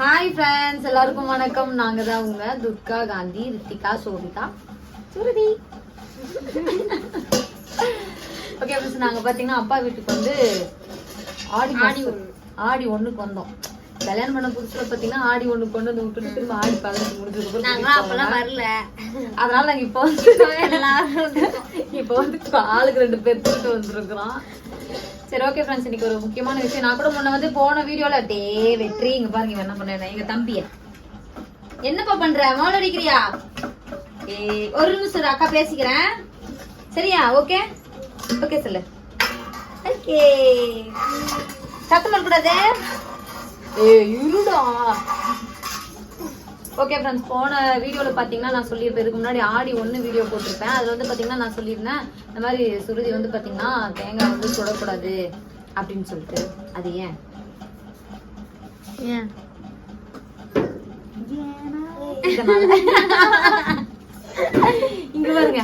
Hi friends எல்லாருக்கும் வணக்கம். நாங்க தான் உங்க துர்கா காந்தி ரித்திகா சோபிதா. சுருதி ஓகே ஃப்ரெண்ட்ஸ் நாங்க பாத்தீங்கன்னா அப்பா வீட்டுக்கு வந்து ஆடி ஆடி ஆடி ஒண்ணுக்கு வந்தோம். கல்யாணம் பண்ண புதுசுல பாத்தீங்கன்னா ஆடி ஒண்ணு கொண்டு வந்து விட்டுட்டு திரும்ப ஆடி பதினெட்டு முடிஞ்சதுக்கு அப்பெல்லாம் வரல. அதனால நாங்க இப்போ வந்து இப்போ வந்து ஆளுக்கு ரெண்டு பேர் தூக்கிட்டு வந்திருக்கிறோம். சரி ஓகே ஃப்ரெண்ட்ஸ் இன்னைக்கு ஒரு முக்கியமான விஷயம். நான் கூட முன்ன வந்து போன வீடியோல டே வெற்றி. இங்க பாருங்க என்ன பண்ணேன் எங்க தம்பிய. என்னப்பா பண்ற? மோல் அடிக்கிறியா? ஏ ஒரு நிமிஷம் அக்கா பேசிக்கிறேன். சரியா? ஓகே ஓகே சொல்லு. ஓகே சத்தம் பண்ணக்கூடாது ஏ இருடா. ஓகே ஃப்ரெண்ட்ஸ் போன வீடியோவில் பார்த்தீங்கன்னா நான் சொல்லியிருப்பேன். இதுக்கு முன்னாடி ஆடி ஒன்று வீடியோ போட்டிருப்பேன். அதில் வந்து பார்த்தீங்கன்னா நான் சொல்லியிருந்தேன் இந்த மாதிரி சுருதி வந்து பார்த்தீங்கன்னா தேங்காய் வந்து சுடக்கூடாது அப்படின்னு சொல்லிட்டு. அது ஏன்? ஏன். இங்க பாருங்க.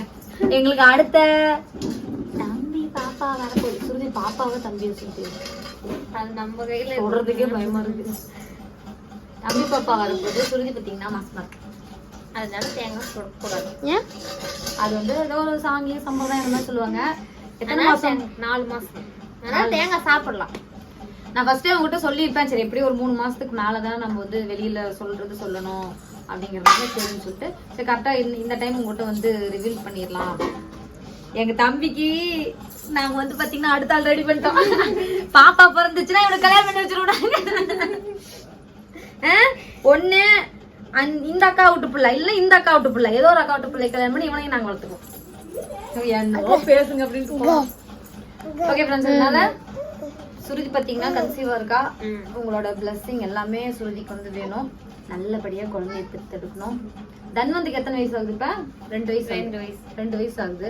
எங்களுக்கு அடுத்த தம்பி பாப்பா வரப்போகுது பாப்பாவை சொல்லிட்டு அது நம்ம கையில சொல்றதுக்கே பயமா இருக்கு. தம்பி பாப்பா வரப்போகுது சுருதி பார்த்தீங்கன்னா மாசமா இருக்கு அதனால தேங்காய் சுடக்கூடாது. ஏன்? அது வந்து ஏதோ ஒரு சாங்கிய சம்பிரதாயம் மாதிரி சொல்லுவாங்க. எத்தனை மாசம்? நாலு மாசம். அதனால தேங்காய் சாப்பிடலாம். நான் ஃபர்ஸ்ட் உங்ககிட்ட சொல்லியிருப்பேன் சரி எப்படி ஒரு மூணு மாசத்துக்கு மேல தான் நம்ம வந்து வெளியில சொல்றது சொல்லணும் அப்படிங்கறதுனால சரின்னு சொல்லிட்டு சரி கரெக்டா இந்த டைம் உங்ககிட்ட வந்து ரிவீல் பண்ணிடலாம். எங்க தம்பிக்கு நாங்க வந்து பாத்தீங்கன்னா அடுத்த ஆள் ரெடி பண்ணிட்டோம். பாப்பா பிறந்துச்சுன்னா இவனுக்கு கல்யாணம் பண்ணி வச்சிருவாங்க ஒண்ணு இந்த அக்கா விட்டு பிள்ளை இல்ல இந்த அக்கா விட்டு பிள்ளை ஏதோ ஒரு அக்கா விட்டு பிள்ளை கல்யாணம் பண்ணி இவனையும் நாங்க வளர்த்துக்குவோம். பேசுங்க அப்படின்னு ஓகே ஃப்ரெண்ட்ஸ் அதனால சுருதி பாத்தீங்கன்னா கன்சீவா இருக்கா? உங்களோட blessing எல்லாமே சுருதிக்கு வந்து வேணும். நல்லபடியா குழந்தைய பெற்றெடுக்கணும். தன்வந்துக்கு எத்தனை வயசு ஆகுது இப்ப? ரெண்டு வயசு ரெண்டு வயசு. ரெண்டு வயசு ஆகுது.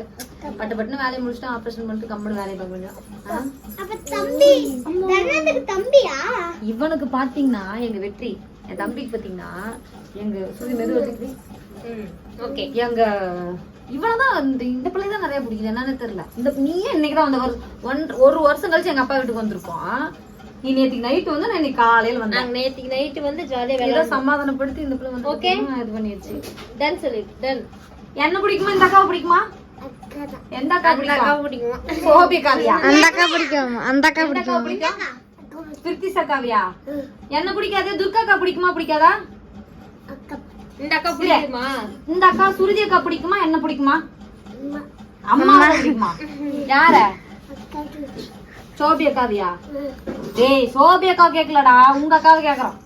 பட்டு பட்டுன்னு வேலையை முடிச்சுட்டு ஆபரேஷன் பண்ணிட்டு கம்பெனி வேலையை பார்க்க முடியும் ஆ? அப்ப தம்பி தர்ணத்துக்கு தம்பியா? இவனுக்கு பாத்தீங்கன்னா எங்க வெற்றி. என் தம்பிக்கு பாத்தீங்கன்னா எங்க சுருதி மெது ஓகே. எங்க இவனதான் இந்த இந்த பிள்ளை தான் நிறைய பிடிக்குது என்னன்னு தெரியல. இந்த நீயே இன்னைக்குதான் வந்த ஒரு ஒன் ஒரு வருஷம் கழிச்சு எங்க அப்பா வீட்டுக்கு வந்திருக்கோம் நீ நேத்துக்கு நைட் வந்து நான் இன்னைக்கு காலையில வந்தேன். நாங்க நேத்துக்கு நைட்டு வந்து ஜாலியா விளையாட சமாதானப்படுத்தி இந்த பிள்ளை வந்து. பாத்தீங்கன்னா இது பண்ணிடுச்சு. டன் சொல்லி டன் என்ன பிடிக்குமா? இந்த அக்காவை பிடிக்குமா? எந்த அக்கா பிடிக்கும்? சோபி காவியா அந்த அக்கா பிடிக்கும் அந்த அக்கா பிடிக்கும். பிரித்திசா காவியா என்ன பிடிக்காது? துர்கா அக்கா பிடிக்குமா. பிடிக்காதா இந்த அக்கா பிடிக்குமா? இந்த அக்கா சுருதி அக்கா பிடிக்குமா? என்ன பிடிக்குமா? அம்மா. பிடிக்குமா? யார? சோபி அக்காவியா டேய் சோபி அக்கா கேக்கலடா. உங்க அக்காவை கேக்குறோம்.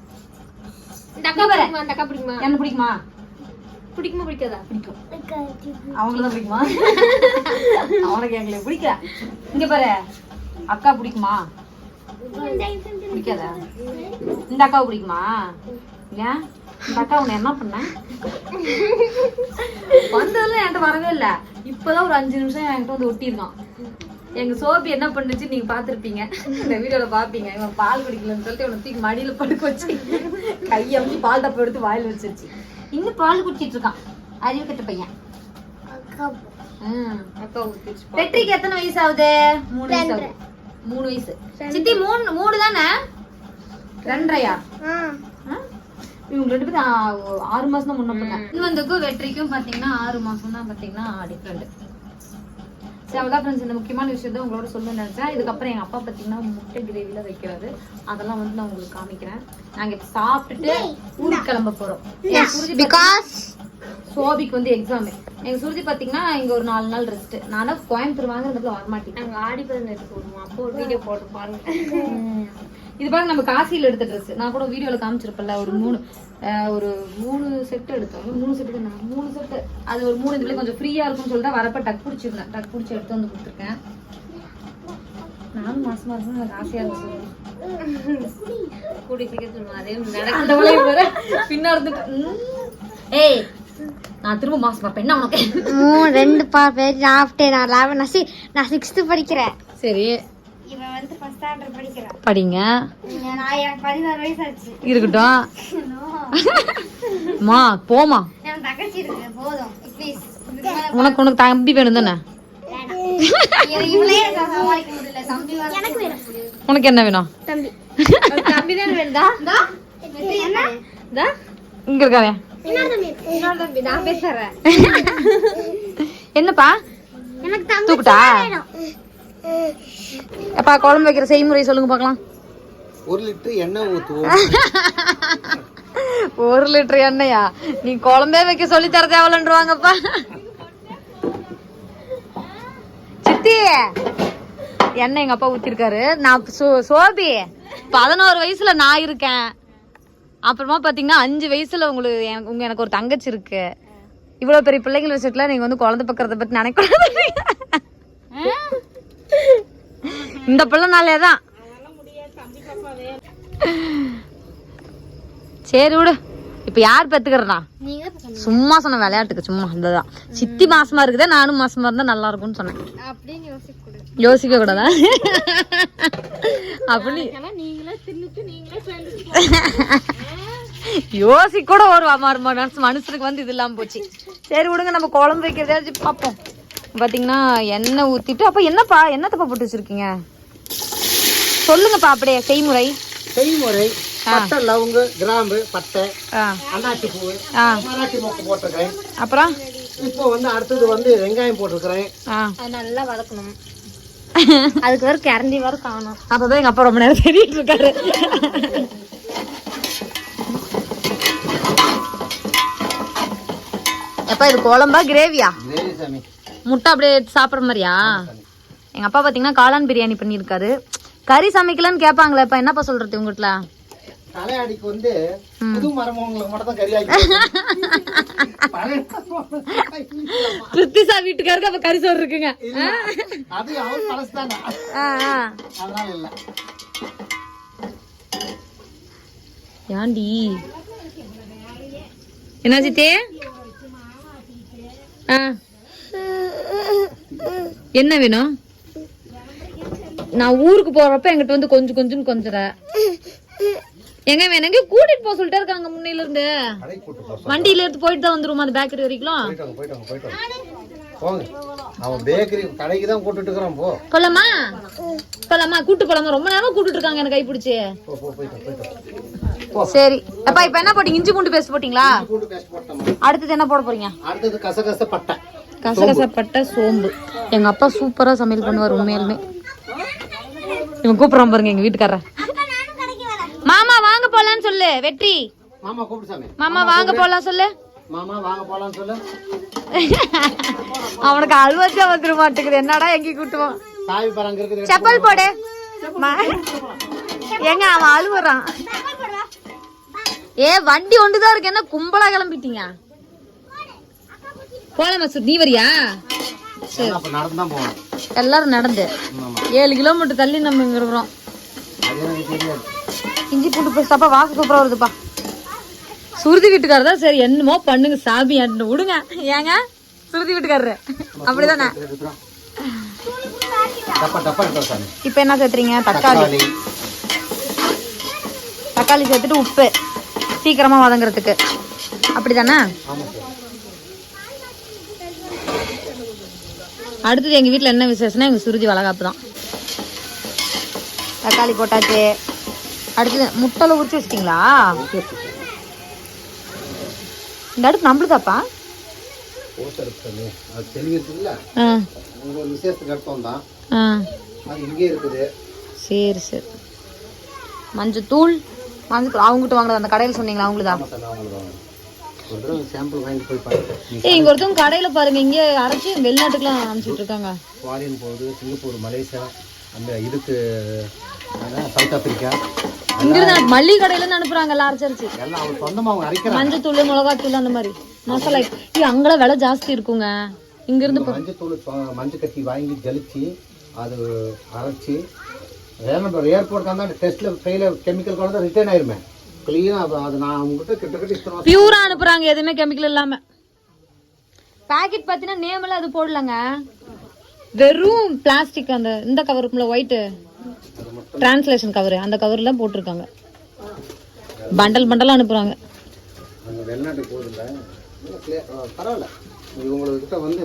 இந்த அக்கா பிடிக்குமா? அந்த அக்கா பிடிக்குமா? என்ன பிடிக்குமா? பிடிக்குமா பிடிக்காதா? பிடிக்கும். அவங்கள பிடிக்குமா? அவனை கேட்கல பிடிக்கல. இங்க பாரு. அக்கா பிடிக்குமா? பிடிக்காதா? இந்த அக்காவை பிடிக்குமா? ஏன்? இந்த அக்கா உன்னை என்ன பண்ண? வந்ததுல என்கிட்ட வரவே இல்ல. இப்பதான் ஒரு அஞ்சு நிமிஷம் என்கிட்ட வந்து ஒட்டியிருக்கான். எங்க சோபி என்ன பண்ணுச்சு நீங்க பாத்திருப்பீங்க இந்த வீடியோல பாப்பீங்க இவன் பால் குடிக்கலன்னு சொல்லிட்டு இவனை தூக்கி மடியில படுக்க வச்சு கையை வந்து பால் டப்பா எடுத்து வாயில வச்சிருச்சு. இன்னும் பால் குடிச்சிட்டு இருக்கான். அறிவு கட்ட பையன் வெற்றிக்கு எத்தனை வயசு ஆகுது? மூணு வயசு ஆகுது. மூணு வயசு. சித்தி மூணு மூணு தானே? ரெண்டரையா? இவங்க ரெண்டு பேரும் ஆறு மாசம் தான் முன்ன பண்ண இன்னும் வெற்றிக்கும் பாத்தீங்கன்னா ஆறு மாசம் தான் பாத்தீங்கன்னா டிஃப்ரெண்ட் சரி அவ்வளோதான் ஃப்ரெண்ட்ஸ் இந்த முக்கியமான விஷயத்த உங்களோட சொல்லணும்னு நினைச்சேன். இதுக்கப்புறம் எங்க அப்பா பாத்தீங்கன்னா முட்டை கிரேவில வைக்கிறது. அதெல்லாம் வந்து நான் உங்களுக்கு காமிக்கிறேன். நாங்க இப்ப சாப்பிட்டுட்டு ஊருக்கு கிளம்ப சுருதி பாத்தீங்கன்னா- சோபிக்கு வந்து எக்ஸாம் எங்க சுருதி பாத்தீங்கன்னா இங்க ஒரு நாலு நாள் ரெஸ்ட் நானும் கோயம்புத்தூர் வாங்குறதுல வரமாட்டேன் நாங்க ஆடி பதினெட்டு போடுவோம். அப்போ ஒரு வீடியோ போட்டு பாருங்க. இது பாருங்க நம்ம காசியில எடுத்த ட்ரெஸ் நான் கூட வீடியோல காமிச்சிருப்பேன்ல ஒரு மூணு ஒரு மூணு செட் எடுத்தோம். மூணு செட்டு மூணு செட்டு அது ஒரு மூணு இதுல கொஞ்சம் ஃப்ரீயா இருக்கும்னு சொல்லிட்டு வரப்ப டக் பிடிச்சிருந்தேன் டக் பிடிச்சி எடுத்து வந்து கொடுத்துருக்கேன். நானும் மாசமா இருக்கும் எனக்கு ஆசையா இருக்கு கூடி சீக்கிரத்துல அதே நடக்க பின்னா இருந்துட்டு. ஏய் நான் திரும்ப மாசம் பார்ப்பேன் என்ன உனக்கு? மூணு ரெண்டு பா பேர் நான் லெவன் நான் சி- நான் சிக்ஸ்த்து படிக்கிறேன். சரி இவன் வந்து ஃபர்ஸ்ட் ஸ்டாண்டர்ட் படிக்கிறான் படிங்க. நான் எனக்கு பதினாறு வயசு ஆச்சு இருக்கட்டும். மா போமா உனக்கு உனக்கு தம்பி வேணும் தானே? உனக்கு என்ன வேணும்? தம்பி. தம்பி தான் வேண்டா இதா இங்க இருக்காவே என்னப்பா? எனக்கு தம்பி தூக்குட்டா? அப்பா குழம்பு வைக்கிற செய்முறை சொல்லுங்க பார்க்கலாம். ஒரு லிட்டர் எண்ணெய் ஊற்றுவோம் ஒரு லிட்டர் எண்ணெயா? நீ குழம்பே வைக்க சொல்லி தர தேவலன்றுவாங்கப்பா. சித்தி எண்ணெய் எங்க அப்பா ஊத்திருக்காரு. நான் சோ- சோபி பதினோரு வயசுல நான் இருக்கேன். அப்புறமா பாத்தீங்கன்னா அஞ்சு வயசுல உங்களுக்கு உங்க எனக்கு ஒரு தங்கச்சி இருக்கு. இவ்வளவு பெரிய பிள்ளைகள் விஷயத்துல நீங்க வந்து குழந்தை பக்கறத பத்தி நினைக்கூடாது இந்த பிள்ளைனாலே தான். சரி விடு. இப்ப யார் பெத்துக்கிறனா சும்மா சொன்ன விளையாட்டுக்கு சும்மா அதுதான் சித்தி மாசமா இருக்குதே நானும் மாசமா இருந்தா நல்லா இருக்கும்னு சொன்னேன். யோசிக்க கூடாது. அப்படி. யோசிக்க கூட ஒரு மனுஷனுக்கு வந்து இது இல்லாம போச்சு. சரி விடுங்க நம்ம குழம்பு வைக்கிறதாச்சும் பார்ப்போம். பாத்தீங்கன்னா எண்ணெய் ஊத்திட்டு அப்ப என்னப்பா என்னத்தப்பா போட்டு வச்சிருக்கீங்க? சொல்லுங்கப்பா அப்படியே செய்முறை. செய்முறை பட்டை லவங்கு கிராம்பு பட்டை ஆ. அன்னாச்சி பூ ஆ. மராட்டி மொக்கு போட்டிருக்கிறேன். அப்புறம்? இப்போ வந்து அடுத்தது வந்து வெங்காயம் போட்டிருக்கிறேன். நல்லா வதக்கணும். அதுக்கு வேற கரண்டி வேற காணும். அப்பதான் எங்க அப்பா ரொம்ப நேரம் தேடிட்டு இருக்காரு. எப்பா இது குழம்பா கிரேவியா? கிரேவி சாமி. முட்டை அப்படியே சாப்பிட்ற மாதிரியா? எங்க அப்பா பாத்தீங்கன்னா காளான் பிரியாணி பண்ணியிருக்காரு. கறி சமைக்கலன்னு கேட்பாங்களே இப்ப என்னப்பா சொல்றது உங்ககிட்ட தலையாடிக்கு வந்து புது மரமவங்களுக்கு மட்டும் தான் வீட்டுக்காருக்கு அப்ப கறி சோறு இருக்குங்க. அது அவர் பழசு தானே ஆ, ஆ. அதனால இல்ல. ஏன்டி? என்ன சித்தே ஆ. என்ன வேணும்? நான் ஊருக்கு போறப்ப என்கிட்ட வந்து கொஞ்சம் கொஞ்சம் கொஞ்சற. எங்க வேணும் எங்க கூட்டிட்டு போக சொல்லிட்டே இருக்காங்க முன்னையில இருந்து வண்டியில எடுத்து போயிட்டு தான் வந்துருமா அந்த பேக்கரி வரைக்கும்? போலாமா? போலாமா? கூட்டு போலாமா? ரொம்ப நேரம் கூட்டிட்டு இருக்காங்க எனக்கு கைப்பிடிச்சு. சரி. அப்பா இப்ப என்ன போட்டீங்க? இஞ்சி பூண்டு பேஸ்ட் போட்டீங்களா? அடுத்தது என்ன போட போறீங்க? அடுத்தது கசகச பட்டை. கசகசப்பட்ட சோம்பு. எங்க அப்பா சூப்பரா சமையல் பண்ணுவார் உண்மையாலுமே. இவன் கூப்பிடுறான் பாருங்க எங்க வீட்டுக்காரர். மாமா வாங்க போலான்னு சொல்லு வெற்றி. மாமா கூப்பிடு சாமி. மாமா வாங்க போலாம் சொல்லு. மாமா வாங்க போலாம்னு சொல்லு. அவனுக்கு அழுவச்சா வந்துட மாட்டேங்குது என்னடா எங்கேயும் கூட்டுவான். சாவி பரங்க இருக்குது. செப்பல் போடு. ஏங்க அவன் அழுவுறான். ஏ வண்டி ஒண்டுதான் இருக்கு என்ன கும்பலா கிளம்பிட்டீங்க? போலாமா சார் நீ வரியா? போகணும் எல்லாரும் நடந்து. ஏழு கிலோமீட்டர் தள்ளி நம்ம இங்க இருக்கிறோம். இஞ்சி பூண்டு பேஸ்டாப்பா வாசம் சூப்பரா வருதுப்பா. சுருதி வீட்டுக்காரர் தான் சரி என்னமோ பண்ணுங்க சாமி என்ன விடுங்க. ஏங்க? சுருதி வீட்டுக்காரரு. அப்படிதானே? இப்போ என்ன சேர்த்துறீங்க? தக்காளி. தக்காளி. தக்காளி சேர்த்துட்டு உப்பு. சீக்கிரமா வதங்குறதுக்கு. அப்படிதானே ஆமா சார் அடுத்தது எங்க வீட்ல என்ன விசேஷம்னா எங்க சுருதி வளகாப்பு தான். தக்காளி போட்டாச்சு. அடுத்தது முட்டைல உரிச்சு வச்சிட்டீங்களா? இந்த அடுப்பு இருக்குது. சரி சரி. மஞ்சத்தூள் மஞ்சத்தூள். அவங்ககிட்ட வாங்குறது அந்த கடையில் சொன்னீங்களா? அவங்களுதா? ஆமா இங்க ஒருத்தவங்க கடையில பாருங்க இங்க அரைச்சி வெளிநாட்டுக்குலாம் அனுப்பிச்சிட்டு இருக்காங்க. ஃபாரின் போகுது சிங்கப்பூர் மலேசியா அந்த இதுக்கு சவுத் ஆப்பிரிக்கா இங்க இருந்து மல்லிகை கடையில இருந்து அனுப்புறாங்க எல்லாம் அரைச்சு அரைச்சு எல்லாம் அவங்க சொந்தமாக அவங்க அரைக்கிறாங்க. மஞ்சத்தூள் மிளகாத்தூள் அந்த மாதிரி. மசாலா ஏய் அங்கெல்லாம் விலை ஜாஸ்தி இருக்குங்க. இங்க இருந்து மஞ்சத்தூள் சொ- மஞ்சள் கட்டி வாங்கி ஜலிச்சு அது அரைச்சி ஏர்போர்ட் தான் டெஸ்ட்டில் ஃபெயிலில் கெமிக்கல் கொண்டு ரிட்டர்ன் ஆயிருமே. க்ளீனாக அது நான் உங்ககிட்ட கிட்டத்தட்ட இத்தனை பியூரா அனுப்புறாங்க எதுவுமே கெமிக்கல் இல்லாம. பாக்கெட் பாத்தீங்கன்னா நேம் எல்லாம் அது போடலங்க. வெறும் பிளாஸ்டிக் அந்த இந்த கவர் இருக்கும்ல ஒயிட் டிரான்ஸ்லேஷன் கவர் அந்த கவர்ல போட்டிருக்காங்க. பண்டல் பண்டலா அனுப்புறாங்க. அங்கே வெளிநாட்டுக்கு போகுதுல்ல பரவாயில்ல. இவங்கக்கிட்ட வந்து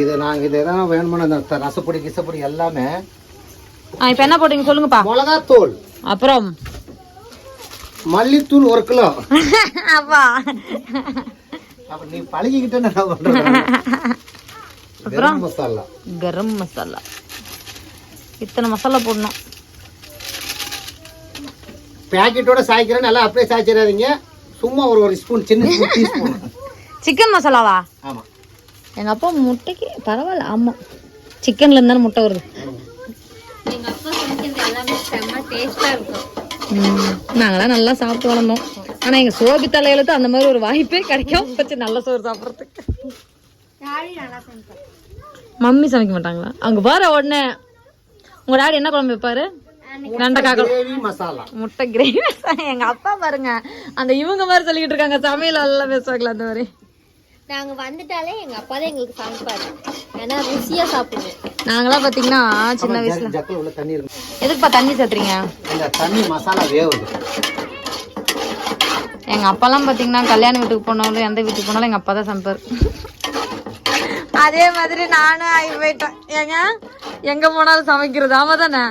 இது நாங்கள் இது எதனா வேணுமோ அந்த த- ரசப்பொடி கிசப்பொடி எல்லாமே இப்போ என்ன போட்டீங்க சொல்லுங்கப்பா. மிளகாத்தூள். அப்புறம் மல்லித்தூள் ஒரு கிலோ. அப்பா. அப்ப நீ பழகிக்கிட்ட கரம் மசாலா. கரம் மசாலா. இத்தனை மசாலா போடணும். பேக்கெட்டோட சாய்க்கிறேன் நல்லா அப்படியே சாய்ச்சிடாதீங்க. சும்மா ஒரு ஒரு ஸ்பூன் சின்ன டீஸ்பூன் சிக்கன் மசாலாவா ஆமா. எங்க அப்பா முட்டைக்கு பரவாயில்ல ஆமா. சிக்கன்ல இருந்தாலும் முட்டை வருது. எங்க அப்பா சமைக்கிறது எல்லாமே செம்ம டேஸ்டா இருக்கும். நாங்களாம் நல்லா சாப்பிட்டு வளர்ந்தோம். ஆனா எங்க சோபி தலையெழுத்து அந்த மாதிரி ஒரு வாய்ப்பே கிடைக்கும் வச்சு நல்ல சோறு சாப்பிட்றதுக்கு. மம்மி சமைக்க மாட்டாங்களா? அங்க பாரு உடனே உங்க டாடி என்ன குழம்பு வைப்பாரு? முட்டை கிரேவி எங்க அப்பா பாருங்க அந்த இவங்க மாதிரி சொல்லிக்கிட்டு இருக்காங்க சமையல் நல்லா பேசுவாங்களா அந்த மாதிரி. நாங்க வந்துட்டாலே எங்க அப்பா தான் எங்களுக்கு சமைப்பாரு. ஏன்னா ருசியா சாப்பிடுவோம். நாங்களாம் பாத்தீங்கன்னா சின்ன வயசுல. ஜக்கில் உள்ள தண்ணி இருக்கு. எதுக்குப்பா தண்ணி சேர்த்துறீங்க? இந்த தண்ணி மசாலா வேவுது. எங்க அப்பாலாம் பாத்தீங்கன்னா கல்யாண வீட்டுக்கு போனாலும் எந்த வீட்டுக்கு போனாலும் எங்க அப்பா தான் சமைப்பாரு. அதே மாதிரி நானும் ஆகி போயிட்டேன் ஏங்க? எங்க போனாலும் சமைக்கிறது ஆமா தானே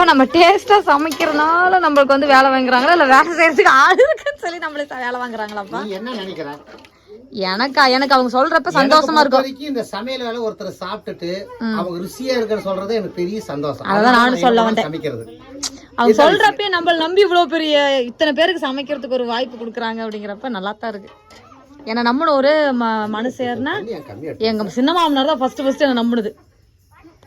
இப்ப நம்ம டேஸ்டா சமைக்கிறதுனால நம்மளுக்கு வந்து வேலை வாங்குறாங்களா? இல்ல வேலை செய்யறதுக்கு ஆள் இருக்குன்னு சொல்லி நம்மளே வேலை வாங்குறாங்களாப்பா? என்ன நினைக்கிற? எனக்கா எனக்கு அவங்க சொல்றப்ப சந்தோஷமா இருக்கும். இந்த சமையல் வேலை ஒருத்தர் சாப்பிட்டுட்டு அவங்க ருசியா இருக்குன்னு சொல்றது எனக்கு பெரிய சந்தோஷம். அதான் நானும் நான் சொல்ல வந்தேன். சமைக்கிறது. அவங்க சொல்றப்ப நம்மள நம்பி இவ்வளவு பெரிய இத்தனை பேருக்கு சமைக்கிறதுக்கு ஒரு வாய்ப்பு கொடுக்குறாங்க அப்படிங்கிறப்ப நல்லா தான் இருக்கு. ஏன்னா நம்மளும் ஒரு ம- மனுஷர்னா தண்ணி ஏன் கம்மியா எங்க சின்ன மாமனார் தான் ஃபர்ஸ்ட் ஃபர்ஸ்ட் என்ன நம்புனது.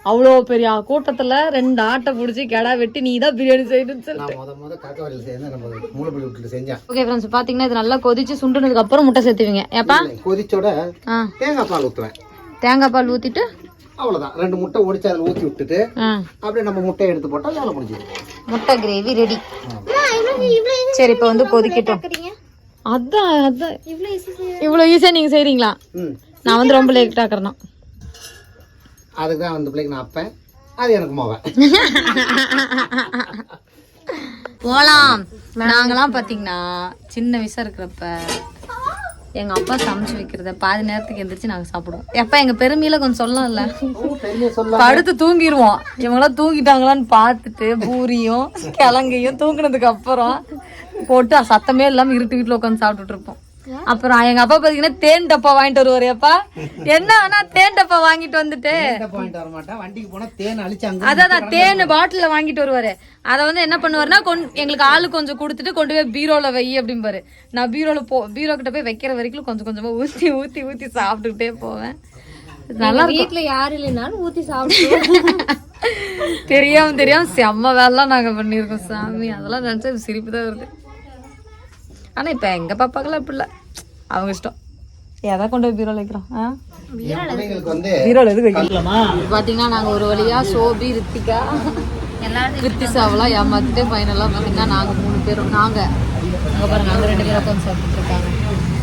அவ்வளோ பெரிய கூட்டத்துல ரெண்டு ஆட்டை பிடிச்சி கெடா வெட்டி நீ தான் பிரியாணி செய்யணும்னு சொல்லி நான் முத முத காக்கவாடியில் சேர்ந்து நம்ம மூளைப்பள்ளி விட்டுட்டு செஞ்சேன் ஓகே ஃப்ரெண்ட்ஸ் பாத்தீங்கன்னா இது நல்லா கொதிச்சு சுண்டுனதுக்கு அப்புறம் முட்டை சேர்த்துவீங்க. ஏப்பா? கொதிச்சோட ஆ. தேங்காய் பால் ஊற்றுவேன் தேங்காய் பால் ஊத்திட்டு? அவ்வளவுதான். ரெண்டு முட்டை ஒடிச்சு அதில் ஊற்றி விட்டுட்டு அப்படியே நம்ம முட்டையை எடுத்து போட்டால் வேலை முடிஞ்சுது முட்டை கிரேவி ரெடி. சரி இப்போ வந்து கொதிக்கட்டும். அதான் அதான். இவ்வளோ ஈஸியாக நீங்க செய்றீங்களா? ம். நான் வந்து ரொம்ப லேட் ஆக்குறேன் அதுக்கு தான் அந்த பிள்ளைக்கு நான் அப்பேன். அது எனக்கு மோவன் போலாம். நாங்களாம் பார்த்தீங்கன்னா சின்ன வயசாக இருக்கிறப்ப எங்கள் அப்பா சமைச்சு வைக்கிறத பாதி நேரத்துக்கு எந்திரிச்சு நாங்கள் சாப்பிடுவோம். எப்போ எங்கள் பெருமையில கொஞ்சம் சொல்லலாம்ல? பெரிய படுத்து தூங்கிடுவோம். இவங்களாம் தூங்கிட்டாங்களான்னு பார்த்துட்டு பூரியும் கிழங்கையும் தூங்கினதுக்கு அப்புறம் போட்டு சத்தமே இல்லாமல் இருட்டு வீட்டுல உட்காந்து சாப்பிட்டுட்டு இருப்போம். அப்புறம் எங்க அப்பா பாத்தீங்கன்னா தேன் டப்பா வாங்கிட்டு வருவாரு அப்பா என்ன ஆனா தேன் டப்பா வாங்கிட்டு வந்துட்டு? பாயிண்ட் வர மாட்டேன் வண்டிக்கு போனா தேன் அழிச்சு அங்க அதான் தேன் பாட்டில வாங்கிட்டு வருவாரு. அத வந்து என்ன பண்ணுவாருன்னா கொண்- எங்களுக்கு ஆளு கொஞ்சம் கொடுத்துட்டு கொண்டு போய் பீரோல வை அப்படிம்பாரு. நான் பீரோல போ பீரோ கிட்ட போய் வைக்கிற வரைக்கும் கொஞ்சம் கொஞ்சமா ஊத்தி ஊத்தி ஊத்தி சாப்பிட்டுக்கிட்டே போவேன். நல்லா வீட்டுல யாரும் இல்லைனாலும் ஊத்தி சாப்பிடுவோம். தெரியாம தெரியாம செம்ம வேலைலாம் நாங்க பண்ணியிருக்கோம் சாமி. அதெல்லாம் நினைச்சா சிரிப்பு தான் வருது. ஆனா இப்ப எங்க பாப்பாக்கெல்லாம் அப்படி இல்ல அவங்க இஷ்டம். எதை கொண்டு போய் பீரோல வைக்கிறோம்? பீரோல எது வைக்கலாமா பாத்தீங்கன்னா நாங்க ஒரு வழியா சோபி ரித்திகா கிருத்திசாவெல்லாம் ஏமாத்திட்டு ஃபைனலாக பார்த்தீங்கன்னா நாங்கள் மூணு பேரும் நாங்கள் அங்கே பாருங்க அங்கே ரெண்டு பேரும் உட்காந்து சாப்பிட்டு இருக்காங்க.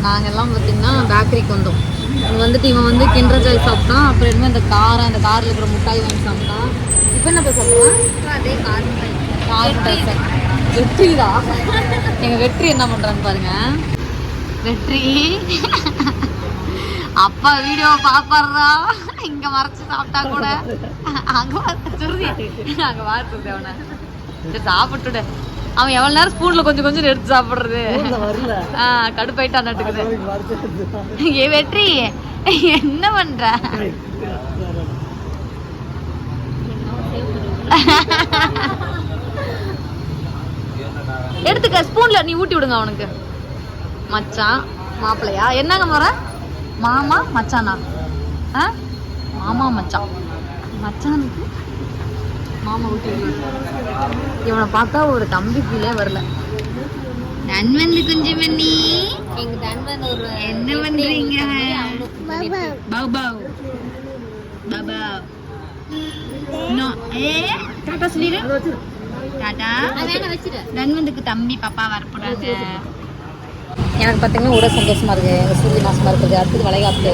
நாங்கள் எல்லாம் பார்த்தீங்கன்னா பேக்கரிக்கு வந்தோம். இங்க வந்துட்டு இவன் வந்து கிண்டர் ஜாய் சாப்பிட்டான். அப்புறம் இனிமேல் இந்த காரம் அந்த காரில் இருக்கிற முட்டாய் வாங்கி சாப்பிட்டான். இப்போ என்ன போய் சாப்பிடுவான் அதே கார் சாப்பிட்டான். வெற்றிதா எங்கள் வெற்றி என்ன பண்ணுறான்னு பாருங்க. வெற்றி. அப்பா வீடியோ பாப்பாருடா இங்க மறைச்சு சாப்பிட்டா கூட. அங்க சுருதி. அங்க பார்த்து அவனை. சரி சாப்பிட்டுடு. அவன் எவ்வளவு நேரம் ஸ்பூன்ல கொஞ்சம் கொஞ்சம் எடுத்து சாப்பிடுறது. ஆ, கடுப்பாயிட்டான் நட்டுக்குது ஏ வெற்றி. என்ன பண்ற? எடுத்துக்க ஸ்பூன்ல நீ ஊட்டி விடுங்க அவனுக்கு. மச்சான் மாப்பிள்ளையா? என்னங்க முறை? மாமா மச்சானா? ஆ? மாமா மச்சான் மச்சானுக்கு மாமா ஊட்டி. இவனை பார்த்தா ஒரு தம்பி ஃபீலே வரல. நன்வந்து குஞ்சு மணி எங்க தன்வன் ஒரு என்ன பண்றீங்க? பாவு பாவு பாபா. நோ ஏ? டாடா சொல்லிடு. டாடா. தம்பி பாப்பா வரப்போறாங்க. எனக்கு பார்த்தீங்கன்னா ஒரு சந்தோஷமா இருக்கு சூரிய மாசமா இருக்குது அடுத்தது வளைகாப்பு.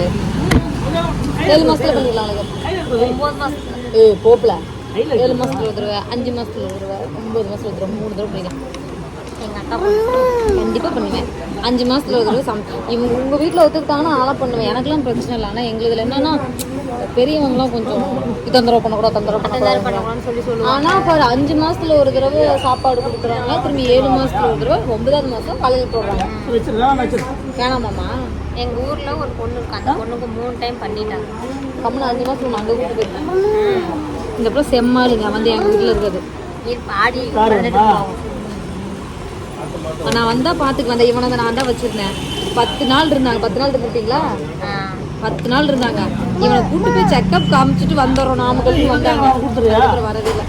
ஏழு மாசத்துல வளைகாப்பு. ஒன்பது மாசத்துல ஏ போப்பல. ஏழு மாசத்துல ஒரு தடவை அஞ்சு மாசத்துல ஒரு தடவை ஒன்பது மாசத்துல ஒரு தடவை மூணு தடவை பண்ணிடுறேன் எங்க அக்கா பண்ணுவேன். கண்டிப்பா பண்ணுவேன். அஞ்சு மாசத்துல ஒரு தடவை சம் இவங்க உங்க வீட்டுல ஒத்துக்கிட்டாங்கன்னா அதெல்லாம் பண்ணுவேன். எனக்கெல்லாம் பிரச்சனை இல்லை. ஆனா எங்களுதுல என்னன்னா பெரியவங்கலாம் கொஞ்சம் தொந்தரவு பண்ணக்கூடாது தொந்தரவு பண்ணக்கூடாது பண்ணக்கூடாதுன்னு சொல்லி சொல்லுவாங்க. ஆனா இப்போ ஒரு அஞ்சு மாசத்துல ஒரு தடவை சாப்பாடு கொடுக்குறாங்க திரும்பி ஏழு மாசத்துல ஒரு தடவை ஒன்பதாவது மாசம் காலையில் போடுறாங்க. வேணாமாம்மா எங்க ஊர்ல ஒரு பொண்ணு இருக்கு அந்த பொண்ணுக்கு மூணு டைம் பண்ணிட்டாங்க. கம்முன்னு அஞ்சு நான் அங்கே கூட்டு போயிருக்கேன் இந்த அப்புறம் செம்மாளுங்க வந்து எங்க வீட்டுல இருக்குது நீர் பாடி பதினெட்டு போகும். நான் வந்தா பாத்துக்கு வந்தேன் இவனை தான் நான் தான் வச்சிருந்தேன். பத்து நாள் இருந்தாங்க பத்து நாள் இருந்துட்டீங்களா ஆ. பத்து நாள் இருந்தாங்க. இவனை கூட்டு போய் செக்கப் காமிச்சிட்டு வந்துடுறோம். நாமக்கல் வந்தாங்க. வரவே இல்லை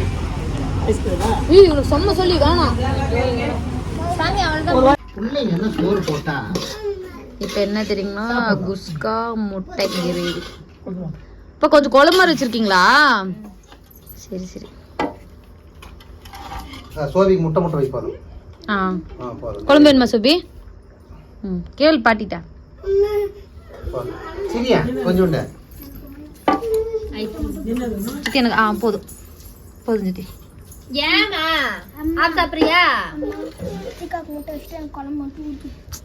ஏய் இவனுக்கு சொன்ன சொல்லி வேணாம் சாமி அவள்தான் பிள்ளைங்க என்ன சோறு போட்டா? இப்போ என்ன தெரியுங்களா குஸ்கா முட்டை கிரேவி. இப்போ கொஞ்சம் குழம்பு மாதிரி வச்சிருக்கீங்களா சரி சரி. சோவிக்கு முட்டை முட்டை வைப்பாரு ஆ. குழம்பு வேணுமா சுபி? ம் கேள் பாட்டிட்டா. சரியா கொஞ்சோண்டு. சித்தி எனக்கு ஆ போதும். போதும் சித்தி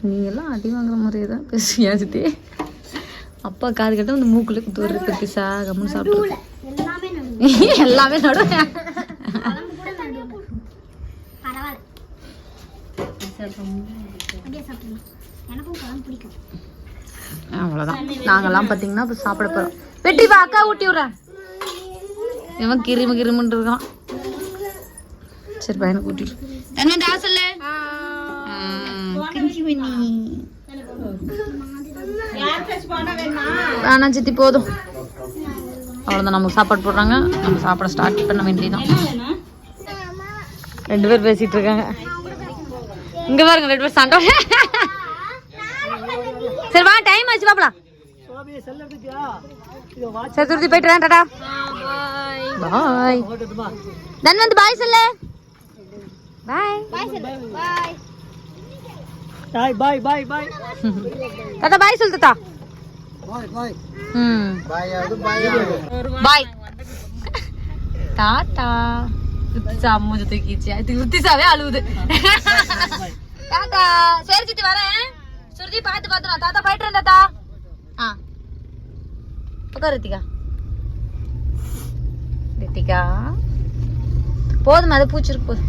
நீங்கெல்லாம் அடி வாங்குற மாதிரியே தான் சித்தி அப்பா காது கட்ட வந்து மூக்குல குத்து பிசா கம்முன்னு சாப்பிட்டு எல்லாமே நடுவேன் அவ்வளோதான் நாங்கெல்லாம் பார்த்தீங்கன்னா இப்போ சாப்பிட போகிறோம் வெட்டி வா அக்கா ஊட்டி விட்றேன் இவன் கிருமி கிருமின்னு இருக்கான். சரி பையனை கூட்டிட்டு தன்வந்தி ஆசல்ல வேணாம் சித்தி போதும். அவ்வளோதான் நமக்கு சாப்பாடு போடுறாங்க. நம்ம சாப்பிட ஸ்டார்ட் பண்ண வேண்டியதான் ரெண்டு பேர் பேசிட்டு இருக்காங்க. இங்க பாருங்க ரெண்டு பேர் சண்டை. ஆச்சு பாப்பலாம் சுருதி போயிட்டு வரேன் டாடா. பாய். தன்வந்த் பாய் சொல்லு. பாய். தாத்தா பாய் சொல்லு தாத்தா. பாய் பாய். ம். பாய் அது பாய். பாய் டாடா ருத்திசா மூஞ்ச தூக்கிச்சு இது ருத்திசாவே அழுவுது. டாடா சரி சித்தி வரேன். சுருதி பார்த்து பார்த்து தாத்தா போயிட்டு இருந்தா ஆ. உட்கார் ரித்திகா. ரித்திகா. போதுமா அதை பூச்சிருக்கு போதும்.